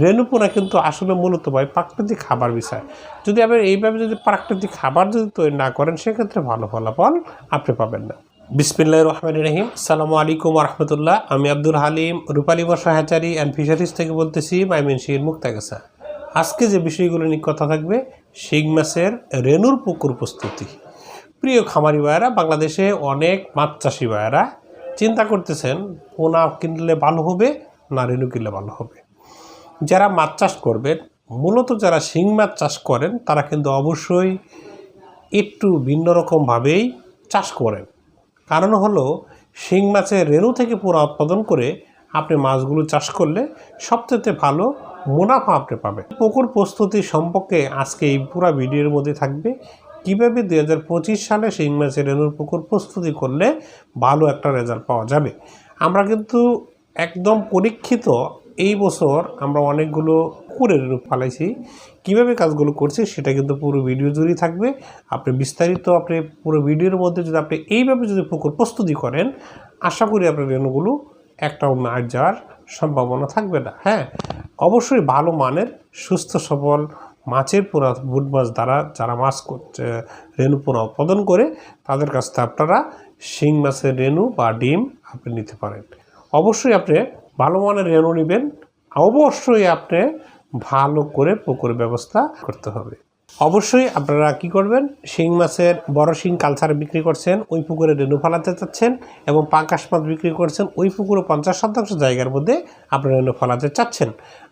রেণুপোনা কিন্তু আসলে মূলত ভাই প্রাকৃতিক খাবার বিষয়। যদি আপনি এইভাবে যদি প্রাকৃতিক খাবার যদি তৈরি না করেন, সেক্ষেত্রে ভালো ফলাফল আপনি পাবেন না। বিসমিল্লাহ রহমান রহিম। সালামু আলাইকুম রহমতুল্লাহ। আমি Abdul Halim, Rupali Barsha hatchery and fisheries থেকে বলতেছি মাইমিন শির মুক্তাগাছা। আজকে যে বিষয়গুলো নিয়ে কথা থাকবে, শিং মাছের রেণুর পুকুর প্রস্তুতি। প্রিয় খামারি ভাইয়েরা, বাংলাদেশে অনেক মাছ চাষি ভাইয়েরা চিন্তা করতেছেন, পোনা কিনলে ভালো হবে না রেণু কিনলে ভালো হবে? যারা মাছ চাষ করবেন, মূলত যারা শিং মাছ চাষ করেন, তারা কিন্তু অবশ্যই একটু ভিন্ন রকমভাবেই চাষ করেন। কারণ হলো, শিং মাছের রেণু থেকে পুরো উৎপাদন করে আপনি মাছগুলো চাষ করলে সবচেয়ে ভালো মুনাফা আপনি পাবেন। পুকুর প্রস্তুতি সম্পর্কে আজকে এই পুরো ভিডিওর মধ্যে থাকবে, কীভাবে দুই হাজার পঁচিশ সালে শিং মাছের রেণুর পুকুর প্রস্তুতি করলে ভালো একটা রেজাল্ট পাওয়া যাবে। আমরা কিন্তু একদম পরীক্ষিত এই বছর আমরা অনেকগুলো পুকুরের রূপ ফালাইছি। কীভাবে কাজগুলো করছি সেটা কিন্তু পুরো ভিডিও জুড়েই থাকবে। আপনি বিস্তারিত আপনি পুরো ভিডিওর মধ্যে যদি আপনি এইভাবে যদি পুকুর প্রস্তুতি করেন, আশা করি আপনার রেণুগুলো একটাও মার যাওয়ার সম্ভাবনা থাকবে না। হ্যাঁ অবশ্যই ভালো মানের, সুস্থ সবল মাছের পোনা বুট মাছ দ্বারা যারা মাছ রেণু উৎপাদন করে, তাদের কাছ থেকে আপনারা শিং মাছের রেণু বা ডিম আপনি নিতে পারেন। অবশ্যই আপনি ভালো মানের রেণু নেবেন, অবশ্যই আপনি ভালো করে পুকুরের ব্যবস্থা করতে হবে। অবশ্যই আপনারা কি করবেন, শিং মাছের বড় শিং কালচার বিক্রি করছেন, ওই পুকুরে রেণু ফালাতে চাচ্ছেন এবং পাঙ্কাশ মাছ বিক্রি করছেন, ওই পুকুরে পঞ্চাশ শতাংশ জায়গার মধ্যে আপনি রেণু ফলাতে চাচ্ছেন।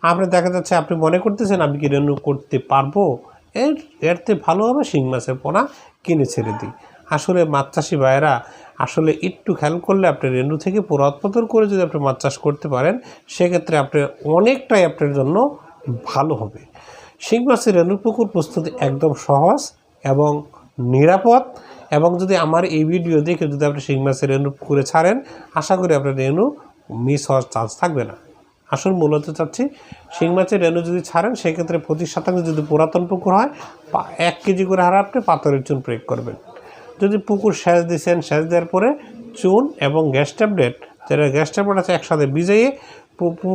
আপনি দেখা যাচ্ছে আপনি মনে করতেছেন, আমি কি রেণু করতে পারব? এর এর ভালো হবে শিং মাছের পোনা কিনে ছেড়ে দিই। আসলে মাছ চাষি ভাইয়েরা আসলে একটু খেয়াল করলে আপনি রেণু থেকে পুরো করে যদি আপনি মাছ চাষ করতে পারেন, সেক্ষেত্রে আপনি অনেকটাই আপনার জন্য ভালো হবে। শিং মাছের রেণু পুকুর প্রস্তুতি একদম সহজ এবং নিরাপদ এবং যদি আমার এই ভিডিও দেখে যদি আপনি শিং মাছের রেণু পুকুরে ছাড়েন, আশা করি আপনার রেণু মিস হওয়ার চান্স থাকবে না। আসল মূলত চাচ্ছি, শিং মাছের রেণু যদি ছাড়েন, সেক্ষেত্রে পঁচিশ শতাংশ যদি পুরাতন পুকুর হয় এক কেজি করে হারে আপনি পাথরের চুন প্রয়োগ করবেন। যদি পুকুর সেচ দিয়েছেন, সেচ দেওয়ার পরে চুন এবং গ্যাস ট্যাবলেট যেটা গ্যাস ট্যাবলেট আছে একসাথে ভিজাইয়ে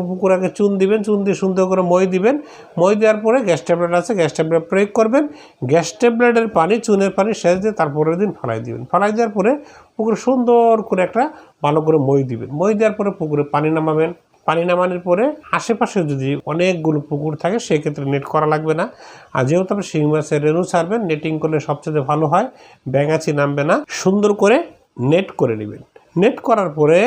পুকুর আগে চুন দিবেন, চুন দিয়ে সুন্দর করে মই দিবেন। মই দেওয়ার পরে গ্যাস ট্যাবলেট আছে, গ্যাস ট্যাবলেট প্রয়োগ করবেন। গ্যাস ট্যাবলেটের পানি, চুনের পানি সেচ দিয়ে তারপরের দিন ফালাই দিবেন। ফালাই দেওয়ার পরে পুকুরে সুন্দর করে একটা ভালো করে মই দিবেন। মই দেওয়ার পরে পুকুরে পানি নামাবেন। পানি নামানোর পরে আশেপাশে যদি অনেকগুলো পুকুর থাকে, সেক্ষেত্রে নেট করা লাগবে না। আর যেহেতু আপনি শিং মাছের রেণু ছাড়বেন নেটিং করলে সবচেয়ে ভালো হয়, ব্যাঙাচি নামবে না। সুন্দর করে নেট করে নেবেন। নেট করার পরে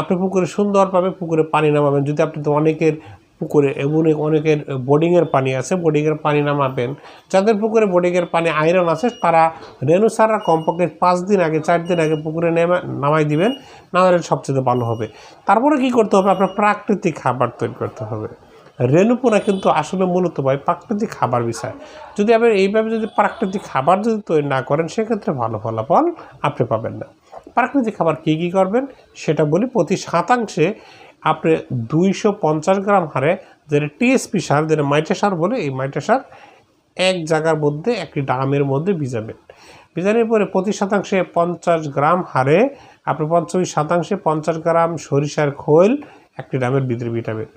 আপনি পুকুরে সুন্দরভাবে পুকুরে পানি নামাবেন। যদি আপনি তো অনেকের পুকুরে, এমন অনেকের বোর্ডিংয়ের পানি আছে বোর্ডিংয়ের পানি নামাবেন। যাদের পুকুরে বোর্ডিংয়ের পানি আয়রন আছে, তারা রেণু ছাড়া কমপক্ষে পাঁচ দিন আগে, চার দিন আগে পুকুরে নেমে, নামাই দিবেন নামালে সবচেয়ে ভালো হবে। তারপরে কি করতে হবে? আপনার প্রাকৃতিক খাবার তৈরি করতে হবে। রেণুপোনা কিন্তু আসলে মূলত ভাই প্রাকৃতিক খাবার বিষয়। যদি আপনি এইভাবে যদি প্রাকৃতিক খাবার যদি তৈরি না করেন, সেক্ষেত্রে ভালো ফলাফল আপনি পাবেন না। প্রাকৃতিক খাবার কী কী করবেন? সেটা বলি প্রতি শতাংশে আপনি দুইশো পঞ্চাশ গ্রাম হারে যেটা টিএসপি সার, যেটা মাইটা সার বলে, এই মাইটা সার এক জায়গার মধ্যে, একটি ড্রামের মধ্যে ভিজাবেন। ভিজানোর পরে প্রতি শতাংশে পঞ্চাশ গ্রাম হারে আপনি পঞ্চল্লিশ শতাংশে পঞ্চাশ গ্রাম সরিষার খোল একটি ড্রামের ভিতরে ভিটাবেন।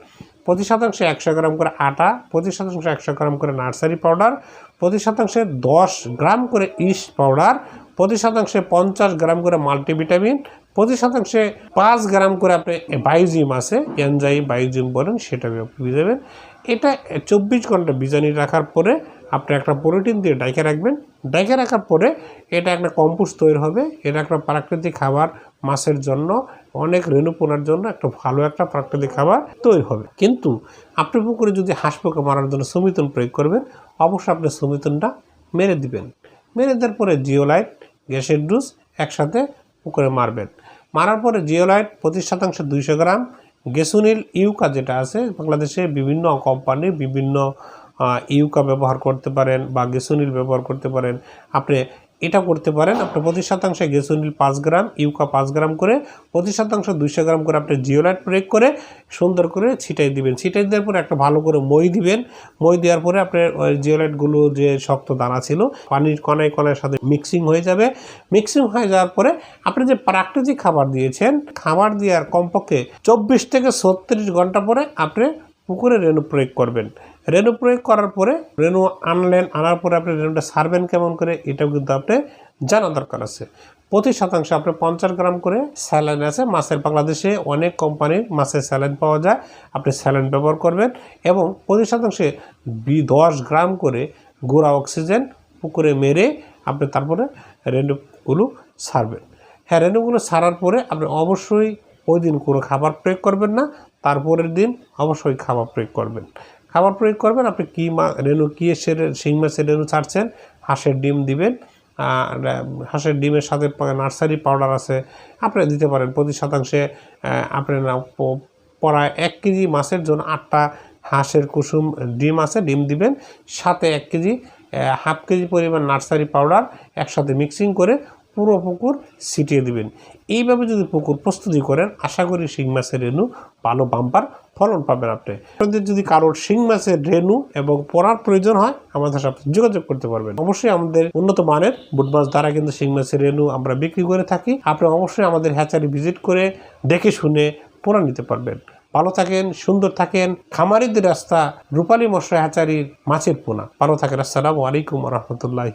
প্রতি শতাংশে একশো গ্রাম করে আটা, প্রতি শতাংশে একশো গ্রাম করে নার্সারি পাউডার, প্রতি শতাংশে দশ গ্রাম করে ইস্ট পাউডার, প্রতি শতাংশে পঞ্চাশ গ্রাম করে মাল্টিভিটামিন প্রতি শতাংশে পাঁচ গ্রাম করে আপনি বায়োজিম আছে এনজাই বায়োজিম বলেন, সেটা ভিজাবেন এটা চব্বিশ ঘণ্টা বিজানি রাখার পরে আপনি একটা প্রোটিন দিয়ে ডাইকে রাখবেন। ডাইকে রাখার পরে এটা একটা কম্পোস্ট তৈরি হবে। এটা একটা প্রাকৃতিক খাবার মাছের জন্য, অনেক রেণু পোনার জন্য একটা ভালো একটা প্রাকৃতিক খাবার তৈরি হবে। কিন্তু আপনি পুকুরে যদি হাঁস পোকা মারার জন্য সমিতন প্রয়োগ করবেন, অবশ্যই আপনি সমিতনটা মেরে দিবেন। মেরে দেওয়ার পরে জিওলাইট, গ্যাসের ডুস একসাথে পুকুরে মারবেন। মারার পরে জিওলাইট প্রতি শতাংশ দুইশো গ্রাম, গেসুনিল ইউকা যেটা আছে, বাংলাদেশে বিভিন্ন কোম্পানি বিভিন্ন ইউকা ব্যবহার করতে পারেন বা গেসুনিল ব্যবহার করতে পারেন। আপনি এটা করতে পারেন। আপনি প্রতি শতাংশে গেসুনিল পাঁচ গ্রাম, ইউকা পাঁচ গ্রাম করে প্রতি শতাংশ দুইশো গ্রাম করে আপনি জিওলাইট প্রয়োগ করে সুন্দর করে ছিটাই দিবেন। ছিটাই দেওয়ার পরে একটা ভালো করে মই দিবেন। মই দেওয়ার পরে আপনার জিওলাইটগুলো যে শক্ত দানা ছিল, পানির কণায় কণার সাথে মিক্সিং হয়ে যাবে। মিক্সিং হয়ে যাওয়ার পরে আপনি যে প্রাকৃতিক খাবার দিয়েছেন, খাবার দেওয়ার কমপক্ষে চব্বিশ থেকে ছত্রিশ ঘণ্টা পরে আপনি পুকুরে রেণু প্রয়োগ করবেন। রেণু প্রয়োগ করার পরে রেণু আনলেন, আনার পরে আপনি রেণুটা সারবেন কেমন করে, এটাও কিন্তু আপনি জানা দরকার আছে। প্রতি শতাংশে আপনি পঞ্চাশ গ্রাম করে স্যালাইন আছে। মাছের বাংলাদেশে অনেক কোম্পানির মাছের স্যালাইন পাওয়া যায়। আপনি স্যালাইন ব্যবহার করবেন এবং প্রতি শতাংশে বি দশ গ্রাম করে গোড়া অক্সিজেন পুকুরে মেরে আপনি তারপরে রেণুগুলো সারবেন। হ্যাঁ রেণুগুলো সারার পরে আপনি অবশ্যই ওই দিন কোনো খাবার প্রয়োগ করবেন না। তারপরের দিন অবশ্যই খাবার প্রয়োগ করবেন। খাবার প্রয়োগ করবেন আপনি কী মা রেণু কী এসে শিং মাছের রেণু ছাড়ছেন হাঁসের ডিম দিবেন আর হাঁসের ডিমের সাথে নার্সারি পাউডার আছে আপনি দিতে পারেন প্রতি শতাংশে আহ, আপনি প্রায় এক কেজি মাছের জন্য আটটা হাঁসের কুসুম ডিম আছে ডিম দিবেন সাথে এক কেজি হাফ কেজি পরিমাণ নার্সারি পাউডার একসাথে মিক্সিং করে পুরো পুকুর ছিটিয়ে দিবেন। এইভাবে যদি পুকুর প্রস্তুতি করেন, আশা করি শিং মাছের রেণু, ভালো বাম্পার ফলন পাবেন আপনি। আপনাদের যদি কারোর শিং মাছের রেণু এবং পড়ার প্রয়োজন হয়, আমাদের সাথে যোগাযোগ করতে পারবেন। অবশ্যই আমাদের উন্নত মানের বুট মাছ দ্বারা কিন্তু শিং মাছের রেণু আমরা বিক্রি করে থাকি। আপনি অবশ্যই আমাদের হ্যাচারি ভিজিট করে দেখে শুনে পোড়া নিতে পারবেন। ভালো থাকেন, সুন্দর থাকেন। খামারিদের রাস্তা রূপালী মশলা হ্যাচারির মাছের পোনা। ভালো থাকেন, আসসালামু আলাইকুম রহমতুল্লাহ